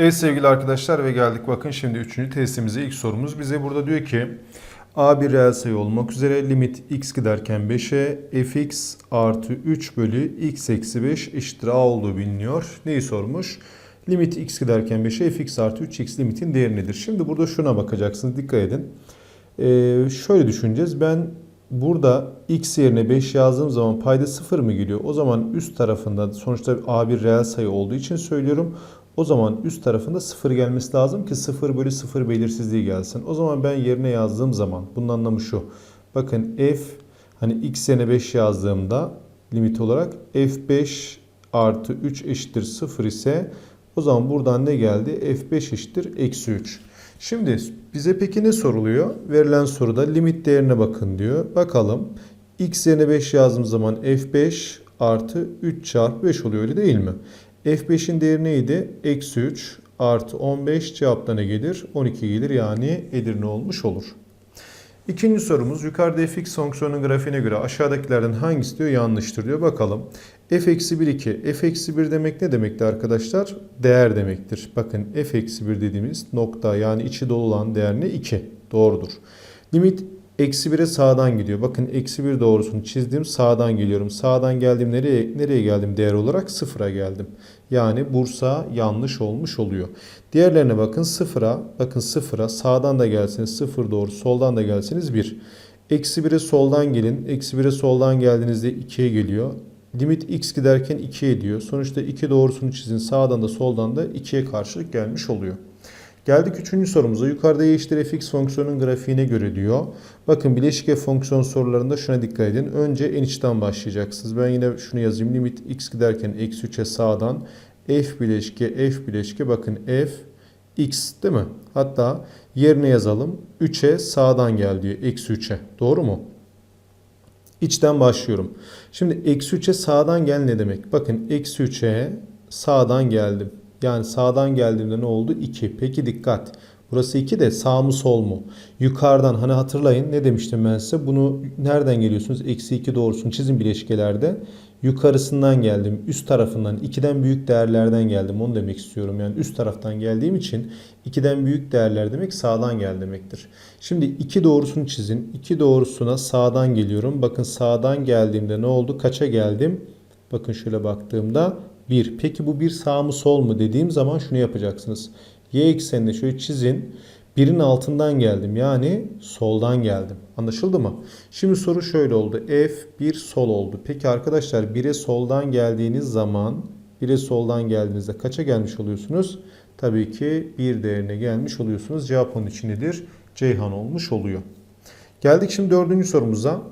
Evet sevgili arkadaşlar ve geldik bakın şimdi üçüncü testimize ilk sorumuz bize burada diyor ki A bir reel sayı olmak üzere limit x giderken 5'e fx artı 3 bölü x eksi 5 eşittir a olduğu biliniyor. Neyi sormuş? Limit x giderken 5'e fx artı 3x limitin değeri nedir? Şimdi burada şuna bakacaksınız dikkat edin. Ee, şöyle düşüneceğiz ben burada x yerine 5 yazdığım zaman payda 0 mı geliyor? O zaman üst tarafında sonuçta a bir reel sayı olduğu için söylüyorum. O zaman üst tarafında 0 gelmesi lazım ki 0 bölü 0 belirsizliği gelsin. O zaman ben yerine yazdığım zaman bunun anlamı şu. Bakın f hani x yerine 5 yazdığımda limit olarak f5 artı 3 eşittir 0 ise o zaman buradan ne geldi? f5 eşittir eksi 3. Şimdi bize peki ne soruluyor? Verilen soruda limit değerine bakın diyor. Bakalım x yerine 5 yazdığım zaman f5 artı 3 çarpı 5 oluyor öyle değil mi? F5'in değeri neydi? Eksi 3 artı 15 cevapta ne gelir? 12 gelir yani Edirne olmuş olur. İkinci sorumuz yukarıda fx fonksiyonun grafiğine göre aşağıdakilerden hangisi diyor yanlıştır diyor. Bakalım. f eksi 1 2. f eksi 1 demek ne demekti arkadaşlar? Değer demektir. Bakın f eksi 1 dediğimiz nokta yani içi dolu olan değer ne? 2. Doğrudur. Limit Eksi 1'e sağdan gidiyor. Bakın eksi 1 doğrusunu çizdim. Sağdan geliyorum. Sağdan geldim. Nereye, nereye geldim değer olarak? Sıfıra geldim. Yani Bursa yanlış olmuş oluyor. Diğerlerine bakın sıfıra. Bakın sıfıra. Sağdan da gelseniz sıfır doğru. Soldan da gelseniz 1. Eksi 1'e soldan gelin. Eksi 1'e soldan geldiğinizde 2'ye geliyor. Limit x giderken 2 ediyor. Sonuçta 2 doğrusunu çizin. Sağdan da soldan da 2'ye karşılık gelmiş oluyor. Geldik üçüncü sorumuza. Yukarıda y eşittir fx fonksiyonun grafiğine göre diyor. Bakın bileşik f fonksiyon sorularında şuna dikkat edin. Önce en içten başlayacaksınız. Ben yine şunu yazayım. Limit x giderken eksi 3'e sağdan f bileşke f bileşke bakın f x değil mi? Hatta yerine yazalım. 3'e sağdan gel diyor. Eksi 3'e. Doğru mu? İçten başlıyorum. Şimdi eksi 3'e sağdan gel ne demek? Bakın eksi 3'e sağdan geldim. Yani sağdan geldiğimde ne oldu? 2. Peki dikkat. Burası 2 de sağ mı sol mu? Yukarıdan hani hatırlayın ne demiştim ben size? Bunu nereden geliyorsunuz? Eksi 2 doğrusunu çizin bileşkelerde. Yukarısından geldim. Üst tarafından 2'den büyük değerlerden geldim. Onu demek istiyorum. Yani üst taraftan geldiğim için 2'den büyük değerler demek sağdan gel demektir. Şimdi 2 doğrusunu çizin. 2 doğrusuna sağdan geliyorum. Bakın sağdan geldiğimde ne oldu? Kaça geldim? Bakın şöyle baktığımda 1. Peki bu bir sağ mı sol mu dediğim zaman şunu yapacaksınız. Y eksenini şöyle çizin. Birin altından geldim. Yani soldan geldim. Anlaşıldı mı? Şimdi soru şöyle oldu. F bir sol oldu. Peki arkadaşlar 1'e soldan geldiğiniz zaman 1'e soldan geldiğinizde kaça gelmiş oluyorsunuz? Tabii ki 1 değerine gelmiş oluyorsunuz. Cevap onun için nedir? Ceyhan olmuş oluyor. Geldik şimdi dördüncü sorumuza.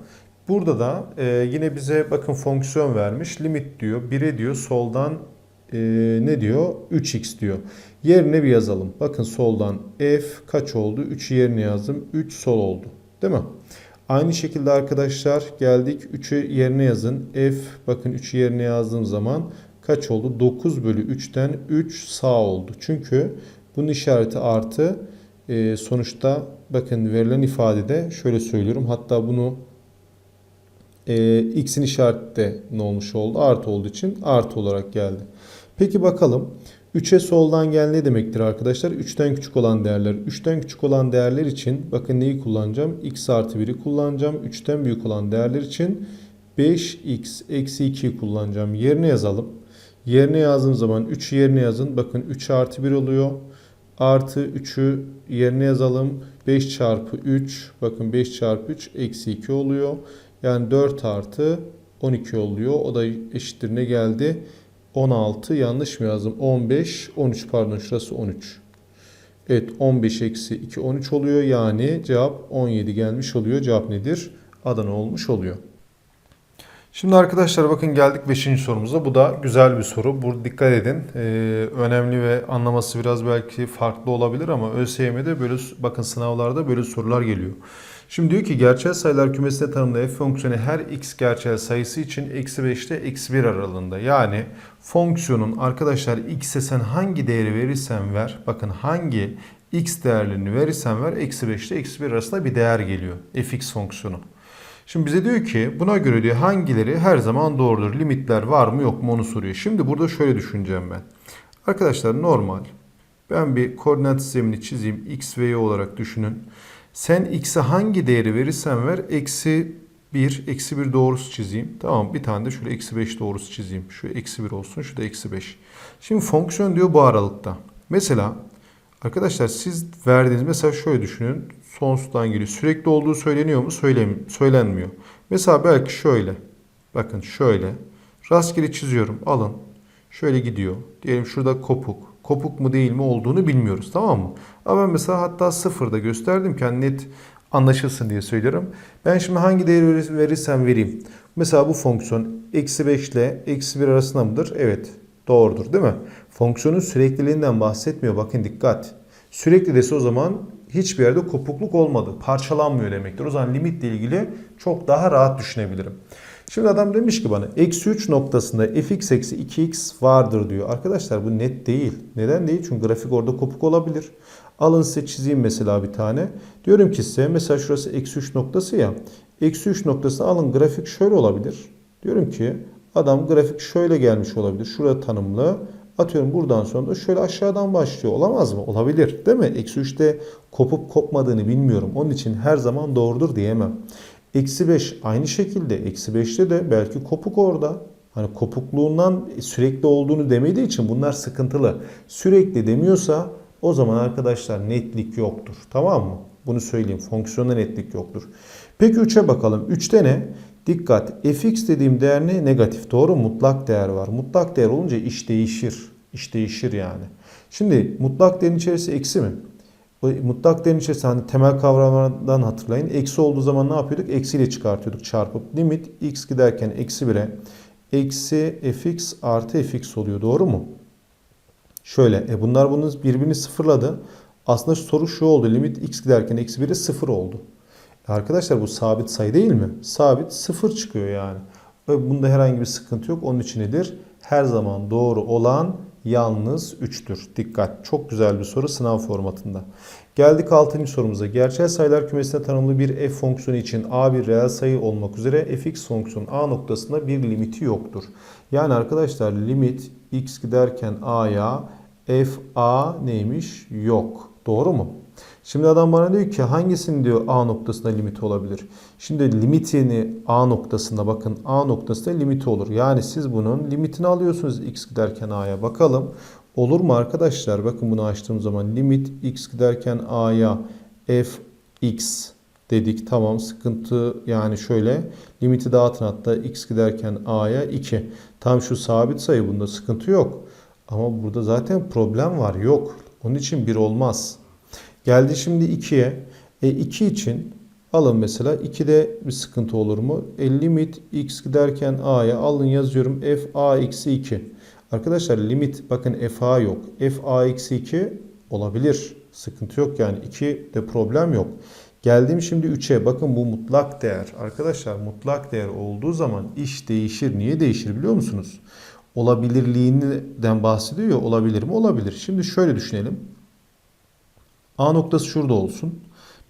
Burada da e, yine bize bakın fonksiyon vermiş. Limit diyor. 1'e diyor soldan e, ne diyor? 3x diyor. Yerine bir yazalım. Bakın soldan f kaç oldu? 3 yerine yazdım. 3 sol oldu. Değil mi? Aynı şekilde arkadaşlar geldik 3'ü yerine yazın. F bakın 3'ü yerine yazdığım zaman kaç oldu? 9 bölü 3'ten 3 sağ oldu. Çünkü bunun işareti artı. E, sonuçta bakın verilen ifadede şöyle söylüyorum. Hatta bunu e, x'in işareti de ne olmuş oldu? Artı olduğu için artı olarak geldi. Peki bakalım 3'e soldan gel ne demektir arkadaşlar? 3'ten küçük olan değerler. 3'ten küçük olan değerler için bakın neyi kullanacağım? x artı 1'i kullanacağım. 3'ten büyük olan değerler için 5x eksi 2'yi kullanacağım. Yerine yazalım. Yerine yazdığım zaman 3 yerine yazın. Bakın 3 artı 1 oluyor. Artı 3'ü yerine yazalım. 5 çarpı 3. Bakın 5 çarpı 3 eksi 2 oluyor. Yani 4 artı 12 oluyor. O da eşittir ne geldi? 16 yanlış mı yazdım? 15, 13 pardon şurası 13. Evet 15 eksi 2 13 oluyor. Yani cevap 17 gelmiş oluyor. Cevap nedir? Adana olmuş oluyor. Şimdi arkadaşlar bakın geldik 5. sorumuza. Bu da güzel bir soru. Burada dikkat edin. Ee, önemli ve anlaması biraz belki farklı olabilir ama ÖSYM'de böyle bakın sınavlarda böyle sorular geliyor. Şimdi diyor ki gerçel sayılar kümesine tanımlı f fonksiyonu her x gerçel sayısı için eksi 5'te eksi 1 aralığında. Yani fonksiyonun arkadaşlar x'e sen hangi değeri verirsen ver. Bakın hangi x değerlerini verirsen ver eksi 5'te eksi 1 arasında bir değer geliyor. fx fonksiyonu. Şimdi bize diyor ki buna göre diyor hangileri her zaman doğrudur? Limitler var mı yok mu onu soruyor. Şimdi burada şöyle düşüneceğim ben. Arkadaşlar normal Ben bir koordinat sistemini çizeyim. X ve Y olarak düşünün. Sen x'e hangi değeri verirsen ver. Eksi 1, eksi 1 doğrusu çizeyim. Tamam bir tane de şöyle eksi 5 doğrusu çizeyim. Şu eksi 1 olsun, şu da eksi 5. Şimdi fonksiyon diyor bu aralıkta. Mesela arkadaşlar siz verdiğiniz mesela şöyle düşünün. Sonsuzdan geliyor. Sürekli olduğu söyleniyor mu? Söylem söylenmiyor. Mesela belki şöyle. Bakın şöyle. Rastgele çiziyorum. Alın. Şöyle gidiyor. Diyelim şurada kopuk. Kopuk mu değil mi olduğunu bilmiyoruz. Tamam mı? Ama ben mesela hatta sıfırda gösterdim ki hani net anlaşılsın diye söylüyorum. Ben şimdi hangi değeri verir- verirsem vereyim. Mesela bu fonksiyon eksi 5 ile eksi 1 arasında mıdır? Evet. Doğrudur değil mi? Fonksiyonun sürekliliğinden bahsetmiyor. Bakın dikkat. Sürekli dese o zaman hiçbir yerde kopukluk olmadı. Parçalanmıyor demektir. O zaman limitle ilgili çok daha rahat düşünebilirim. Şimdi adam demiş ki bana eksi 3 noktasında fx eksi 2x vardır diyor. Arkadaşlar bu net değil. Neden değil? Çünkü grafik orada kopuk olabilir. Alın size çizeyim mesela bir tane. Diyorum ki size mesela şurası eksi 3 noktası ya. Eksi 3 noktasına alın grafik şöyle olabilir. Diyorum ki adam grafik şöyle gelmiş olabilir. Şurada tanımlı. Atıyorum buradan sonra da şöyle aşağıdan başlıyor. Olamaz mı? Olabilir. Değil mi? Eksi 3'te kopup kopmadığını bilmiyorum. Onun için her zaman doğrudur diyemem. Eksi 5 aynı şekilde. Eksi 5'te de belki kopuk orada. Hani kopukluğundan sürekli olduğunu demediği için bunlar sıkıntılı. Sürekli demiyorsa o zaman arkadaşlar netlik yoktur. Tamam mı? Bunu söyleyeyim. Fonksiyonda netlik yoktur. Peki 3'e bakalım. 3'te ne? Dikkat. fx dediğim değer ne? Negatif. Doğru mu? Mutlak değer var. Mutlak değer olunca iş değişir. İş değişir yani. Şimdi mutlak değerin içerisi eksi mi? Mutlak değerin içerisinde hani temel kavramlardan hatırlayın. Eksi olduğu zaman ne yapıyorduk? Eksiyle çıkartıyorduk çarpıp. Limit x giderken eksi 1'e eksi fx artı fx oluyor. Doğru mu? Şöyle e bunlar bunun birbirini sıfırladı. Aslında soru şu oldu. Limit x giderken eksi 1'e 0 oldu. Arkadaşlar bu sabit sayı değil mi? Sabit 0 çıkıyor yani. Ve bunda herhangi bir sıkıntı yok. Onun için nedir? Her zaman doğru olan yalnız 3'tür. Dikkat. Çok güzel bir soru sınav formatında. Geldik 6. sorumuza. Gerçel sayılar kümesine tanımlı bir f fonksiyonu için a bir reel sayı olmak üzere fx fonksiyonu a noktasında bir limiti yoktur. Yani arkadaşlar limit x giderken a'ya f a neymiş? Yok. Doğru mu? Şimdi adam bana diyor ki hangisinin diyor A noktasında limiti olabilir? Şimdi limitini A noktasında bakın A noktasında limiti olur. Yani siz bunun limitini alıyorsunuz x giderken A'ya. Bakalım olur mu arkadaşlar? Bakın bunu açtığım zaman limit x giderken A'ya fx dedik. Tamam sıkıntı yani şöyle limiti dağıtın hatta x giderken A'ya 2. Tam şu sabit sayı bunda sıkıntı yok. Ama burada zaten problem var. Yok. Onun için 1 olmaz. Geldi şimdi 2'ye. E 2 için alın mesela 2'de bir sıkıntı olur mu? E limit x giderken a'ya alın yazıyorum f a eksi 2. Arkadaşlar limit bakın f a yok. f a eksi 2 olabilir. Sıkıntı yok yani 2 de problem yok. Geldim şimdi 3'e. Bakın bu mutlak değer. Arkadaşlar mutlak değer olduğu zaman iş değişir. Niye değişir biliyor musunuz? Olabilirliğinden bahsediyor ya olabilir mi? Olabilir. Şimdi şöyle düşünelim. A noktası şurada olsun.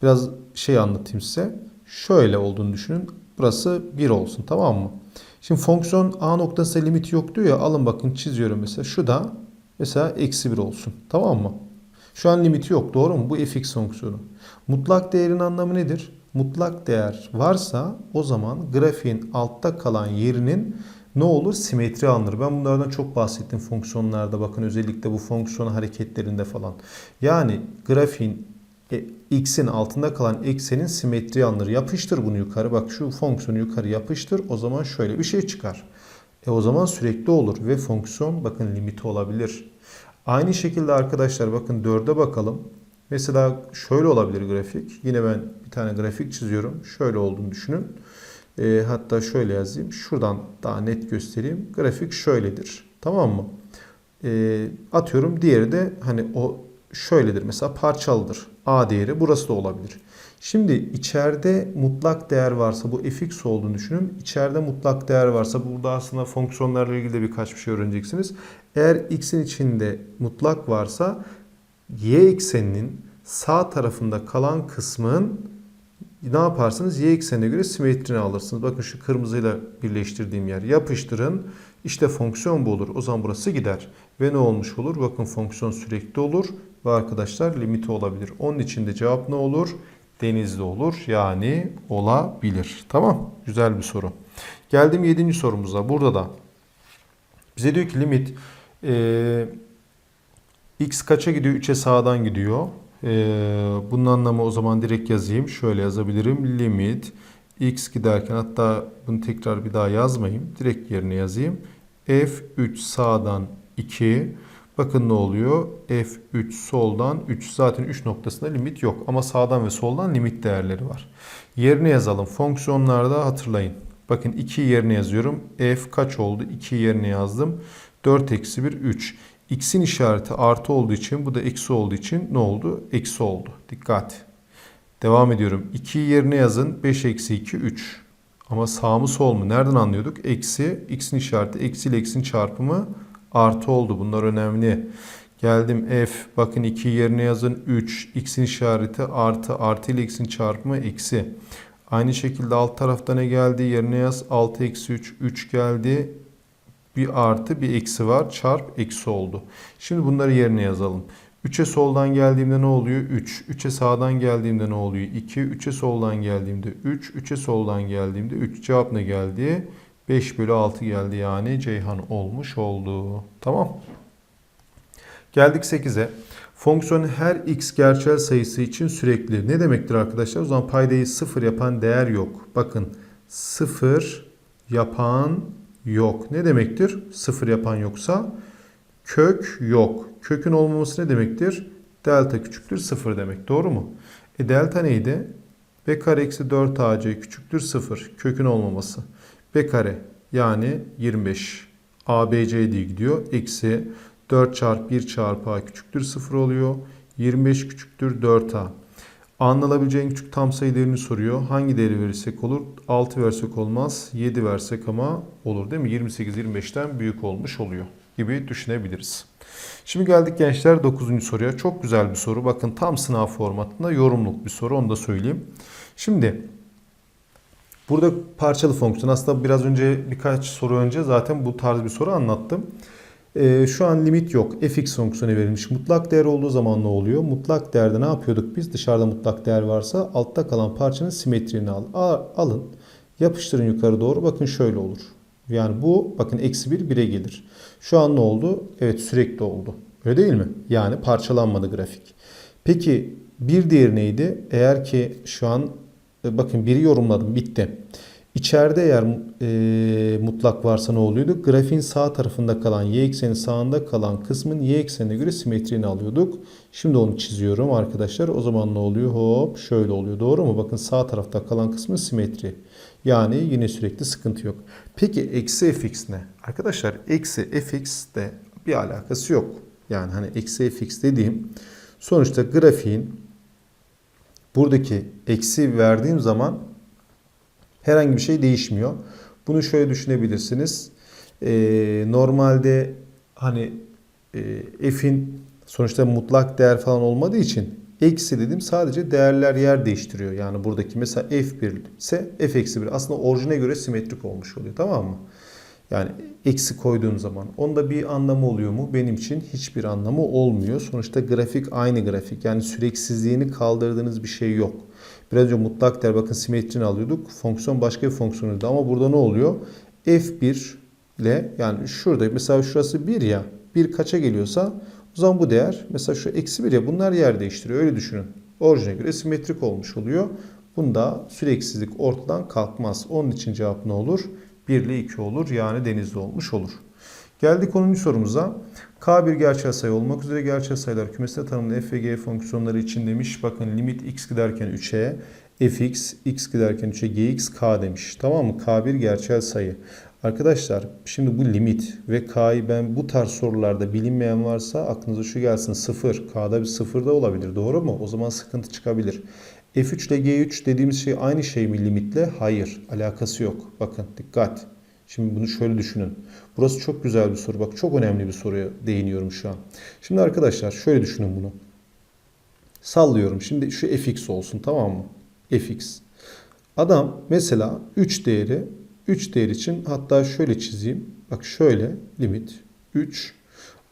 Biraz şey anlatayım size. Şöyle olduğunu düşünün. Burası 1 olsun tamam mı? Şimdi fonksiyon A noktası limiti yok diyor ya. Alın bakın çiziyorum mesela. Şu da mesela eksi 1 olsun. Tamam mı? Şu an limiti yok doğru mu? Bu fx fonksiyonu. Mutlak değerin anlamı nedir? Mutlak değer varsa o zaman grafiğin altta kalan yerinin ne olur? Simetri alınır. Ben bunlardan çok bahsettim fonksiyonlarda. Bakın özellikle bu fonksiyon hareketlerinde falan. Yani grafiğin e, x'in altında kalan eksenin simetri alınır. Yapıştır bunu yukarı. Bak şu fonksiyonu yukarı yapıştır. O zaman şöyle bir şey çıkar. E o zaman sürekli olur ve fonksiyon bakın limiti olabilir. Aynı şekilde arkadaşlar bakın 4'e bakalım. Mesela şöyle olabilir grafik. Yine ben bir tane grafik çiziyorum. Şöyle olduğunu düşünün. E, hatta şöyle yazayım. Şuradan daha net göstereyim. Grafik şöyledir. Tamam mı? E, atıyorum diğeri de hani o şöyledir. Mesela parçalıdır. A değeri burası da olabilir. Şimdi içeride mutlak değer varsa bu fx olduğunu düşünün. İçeride mutlak değer varsa burada aslında fonksiyonlarla ilgili de birkaç bir şey öğreneceksiniz. Eğer x'in içinde mutlak varsa y ekseninin sağ tarafında kalan kısmın ne yaparsınız? Y eksenine göre simetrini alırsınız. Bakın şu kırmızıyla birleştirdiğim yer. Yapıştırın. İşte fonksiyon bu olur. O zaman burası gider. Ve ne olmuş olur? Bakın fonksiyon sürekli olur. Ve arkadaşlar limiti olabilir. Onun için de cevap ne olur? Denizli olur. Yani olabilir. Tamam. Güzel bir soru. Geldim 7. sorumuza. Burada da bize diyor ki limit e, x kaça gidiyor? 3'e sağdan gidiyor. E, bunun anlamı o zaman direkt yazayım. Şöyle yazabilirim. Limit x giderken hatta bunu tekrar bir daha yazmayayım. Direkt yerine yazayım. f3 sağdan 2 Bakın ne oluyor? F3 soldan 3. Zaten 3 noktasında limit yok. Ama sağdan ve soldan limit değerleri var. Yerine yazalım. Fonksiyonlarda hatırlayın. Bakın 2 yerine yazıyorum. F kaç oldu? 2 yerine yazdım. 4 eksi 1 3. X'in işareti artı olduğu için bu da eksi olduğu için ne oldu? Eksi oldu. Dikkat. Devam ediyorum. 2'yi yerine yazın. 5 eksi 2 3. Ama sağ mı sol mu? Nereden anlıyorduk? Eksi. X'in işareti eksi ile x'in çarpımı artı oldu. Bunlar önemli. Geldim f. Bakın 2 yerine yazın 3. X'in işareti artı. Artı ile x'in çarpımı eksi. Aynı şekilde alt tarafta ne geldi? Yerine yaz 6 eksi 3. 3 geldi. Bir artı bir eksi var. Çarp eksi oldu. Şimdi bunları yerine yazalım. 3'e soldan geldiğimde ne oluyor? 3. 3'e sağdan geldiğimde ne oluyor? 2. 3'e soldan geldiğimde 3. 3'e soldan geldiğimde 3. Cevap ne geldi? 5 bölü 6 geldi yani Ceyhan olmuş oldu. Tamam. Geldik 8'e. Fonksiyonun her x gerçel sayısı için sürekli. Ne demektir arkadaşlar? O zaman paydayı 0 yapan değer yok. Bakın 0 yapan yok. Ne demektir? 0 yapan yoksa kök yok. Kökün olmaması ne demektir? Delta küçüktür 0 demek. Doğru mu? E delta neydi? b kare eksi 4ac küçüktür 0. Kökün olmaması b kare yani 25 ABC diye gidiyor. Eksi 4 çarpı 1 çarpı A küçüktür 0 oluyor. 25 küçüktür 4A. A'nın küçük tam sayı değerini soruyor. Hangi değeri verirsek olur? 6 versek olmaz. 7 versek ama olur değil mi? 28 25'ten büyük olmuş oluyor gibi düşünebiliriz. Şimdi geldik gençler 9. soruya. Çok güzel bir soru. Bakın tam sınav formatında yorumluk bir soru. Onu da söyleyeyim. Şimdi Burada parçalı fonksiyon. Aslında biraz önce birkaç soru önce zaten bu tarz bir soru anlattım. Ee, şu an limit yok. fx fonksiyonu verilmiş. Mutlak değer olduğu zaman ne oluyor? Mutlak değerde ne yapıyorduk biz? Dışarıda mutlak değer varsa altta kalan parçanın simetriğini al. alın. Yapıştırın yukarı doğru. Bakın şöyle olur. Yani bu bakın eksi 1 1'e gelir. Şu an ne oldu? Evet sürekli oldu. Öyle değil mi? Yani parçalanmadı grafik. Peki bir diğer neydi? Eğer ki şu an bakın biri yorumladım bitti. İçeride eğer e, mutlak varsa ne oluyordu? Grafiğin sağ tarafında kalan y ekseni sağında kalan kısmın y eksenine göre simetriğini alıyorduk. Şimdi onu çiziyorum arkadaşlar. O zaman ne oluyor? Hop şöyle oluyor. Doğru mu? Bakın sağ tarafta kalan kısmı simetri. Yani yine sürekli sıkıntı yok. Peki eksi fx ne? Arkadaşlar eksi fx de bir alakası yok. Yani hani eksi fx dediğim sonuçta grafiğin buradaki eksi verdiğim zaman herhangi bir şey değişmiyor. Bunu şöyle düşünebilirsiniz. Ee, normalde hani e, f'in sonuçta mutlak değer falan olmadığı için eksi dedim sadece değerler yer değiştiriyor. Yani buradaki mesela f1 ise f eksi 1 aslında orijine göre simetrik olmuş oluyor tamam mı? Yani eksi koyduğum zaman. Onda bir anlamı oluyor mu? Benim için hiçbir anlamı olmuyor. Sonuçta grafik aynı grafik. Yani süreksizliğini kaldırdığınız bir şey yok. Biraz önce mutlak değer bakın simetrini alıyorduk. Fonksiyon başka bir fonksiyonuydu ama burada ne oluyor? F1 ile yani şurada mesela şurası 1 ya 1 kaça geliyorsa o zaman bu değer mesela şu eksi 1 ya bunlar yer değiştiriyor. Öyle düşünün. Orijine göre simetrik olmuş oluyor. Bunda süreksizlik ortadan kalkmaz. Onun için cevap ne olur? 1 ile 2 olur. Yani denizli olmuş olur. Geldik 10. sorumuza. K bir gerçel sayı olmak üzere gerçel sayılar kümesine tanımlı f ve g fonksiyonları için demiş. Bakın limit x giderken 3'e fx, x giderken 3'e gx, k demiş. Tamam mı? K bir gerçel sayı. Arkadaşlar şimdi bu limit ve k'yı ben bu tarz sorularda bilinmeyen varsa aklınıza şu gelsin 0. K'da bir 0 da olabilir. Doğru mu? O zaman sıkıntı çıkabilir. F3 ile G3 dediğimiz şey aynı şey mi limitle? Hayır. Alakası yok. Bakın dikkat. Şimdi bunu şöyle düşünün. Burası çok güzel bir soru. Bak çok önemli bir soruya değiniyorum şu an. Şimdi arkadaşlar şöyle düşünün bunu. Sallıyorum. Şimdi şu fx olsun tamam mı? fx. Adam mesela 3 değeri 3 değer için hatta şöyle çizeyim. Bak şöyle limit 3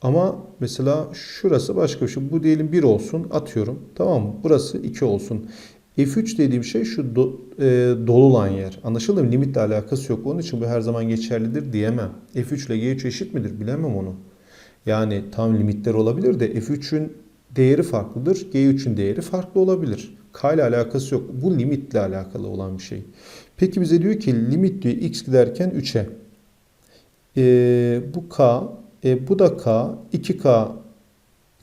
ama mesela şurası başka bir şey. Bu diyelim 1 olsun atıyorum. Tamam mı? Burası 2 olsun. F3 dediğim şey şu do- e, dolu yer. Anlaşıldı mı? Limitle alakası yok. Onun için bu her zaman geçerlidir diyemem. F3 ile G3 eşit midir? Bilemem onu. Yani tam limitler olabilir de F3'ün değeri farklıdır. G3'ün değeri farklı olabilir. K ile alakası yok. Bu limitle alakalı olan bir şey. Peki bize diyor ki limit diyor x giderken 3'e. Ee, bu K, e, bu da K, 2K,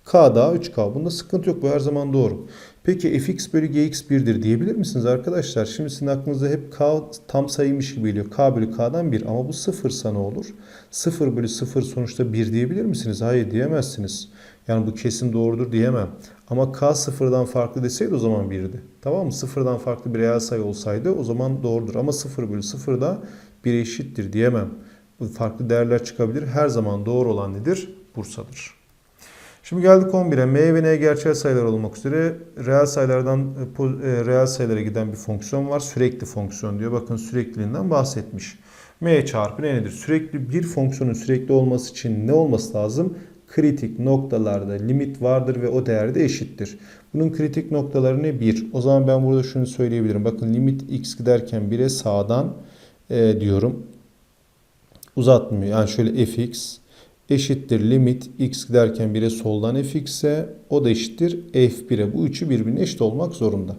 K daha 3K. Bunda sıkıntı yok. Bu her zaman doğru. Peki fx bölü gx 1'dir diyebilir misiniz arkadaşlar? Şimdi sizin aklınızda hep k tam sayıymış gibi geliyor. k bölü k'dan 1 ama bu 0 sana olur. 0 bölü 0 sonuçta 1 diyebilir misiniz? Hayır diyemezsiniz. Yani bu kesin doğrudur diyemem. Ama k sıfırdan farklı deseydi o zaman 1'di. Tamam mı? Sıfırdan farklı bir reel sayı olsaydı o zaman doğrudur. Ama 0 bölü 0 da 1'e eşittir diyemem. Farklı değerler çıkabilir. Her zaman doğru olan nedir? Bursa'dır. Şimdi geldik 11'e. M ve N gerçel sayılar olmak üzere reel sayılardan e, e, reel sayılara giden bir fonksiyon var. Sürekli fonksiyon diyor. Bakın sürekliliğinden bahsetmiş. M çarpı N nedir? Sürekli bir fonksiyonun sürekli olması için ne olması lazım? Kritik noktalarda limit vardır ve o değer de eşittir. Bunun kritik noktaları ne? 1. O zaman ben burada şunu söyleyebilirim. Bakın limit x giderken 1'e sağdan e, diyorum. Uzatmıyor. Yani şöyle fx eşittir limit x giderken 1'e soldan fx'e o da eşittir f1'e. Bu üçü birbirine eşit olmak zorunda.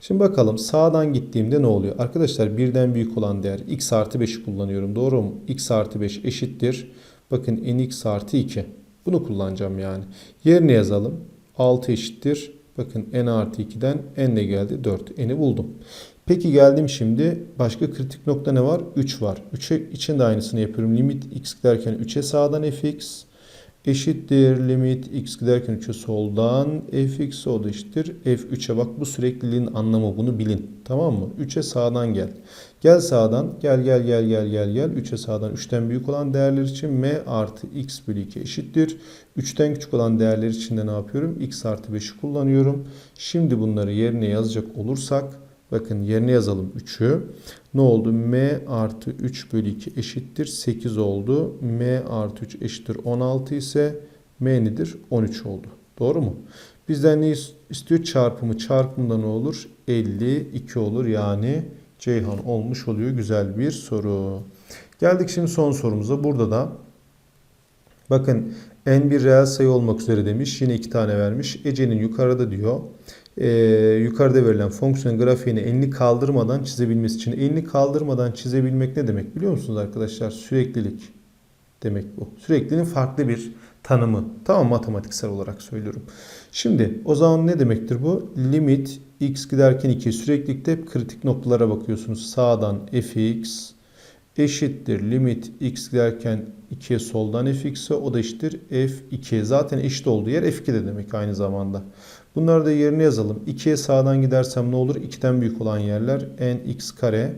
Şimdi bakalım sağdan gittiğimde ne oluyor? Arkadaşlar birden büyük olan değer x artı 5'i kullanıyorum. Doğru mu? x artı 5 eşittir. Bakın nx artı 2. Bunu kullanacağım yani. Yerine yazalım. 6 eşittir. Bakın n artı 2'den n ne geldi? 4. n'i buldum. Peki geldim şimdi. Başka kritik nokta ne var? 3 var. 3'e için de aynısını yapıyorum. Limit x giderken 3'e sağdan fx eşittir. Limit x giderken 3'e soldan fx o da eşittir. f3'e bak bu sürekliliğin anlamı bunu bilin. Tamam mı? 3'e sağdan gel. Gel sağdan. Gel gel gel gel gel gel. 3'e sağdan 3'ten büyük olan değerler için m artı x bölü 2 eşittir. 3'ten küçük olan değerler için de ne yapıyorum? x artı 5'i kullanıyorum. Şimdi bunları yerine yazacak olursak Bakın yerine yazalım 3'ü. Ne oldu? M artı 3 bölü 2 eşittir 8 oldu. M artı 3 eşittir 16 ise M nedir? 13 oldu. Doğru mu? Bizden ne istiyor? Çarpımı. Çarpımda ne olur? 52 olur. Yani Ceyhan olmuş oluyor. Güzel bir soru. Geldik şimdi son sorumuza. Burada da bakın n bir reel sayı olmak üzere demiş. Yine iki tane vermiş. Ece'nin yukarıda diyor e, yukarıda verilen fonksiyon grafiğini elini kaldırmadan çizebilmesi için elini kaldırmadan çizebilmek ne demek biliyor musunuz arkadaşlar? Süreklilik demek bu. Sürekliliğin farklı bir tanımı. Tamam matematiksel olarak söylüyorum. Şimdi o zaman ne demektir bu? Limit x giderken 2 süreklilikte hep kritik noktalara bakıyorsunuz. Sağdan fx eşittir limit x giderken 2'ye soldan fx'e o da eşittir f2. Zaten eşit olduğu yer f2 de demek aynı zamanda. Bunları da yerine yazalım. 2'ye sağdan gidersem ne olur? 2'den büyük olan yerler nx kare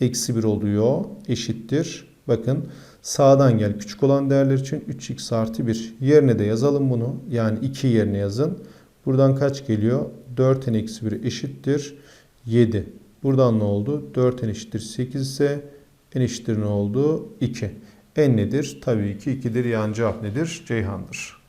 eksi 1 oluyor. Eşittir. Bakın sağdan gel. Küçük olan değerler için 3x artı 1. Yerine de yazalım bunu. Yani 2 yerine yazın. Buradan kaç geliyor? 4n eksi 1 eşittir. 7. Buradan ne oldu? 4n eşittir 8 ise n eşittir ne oldu? 2. n nedir? Tabii ki 2'dir. Yani cevap nedir? Ceyhan'dır.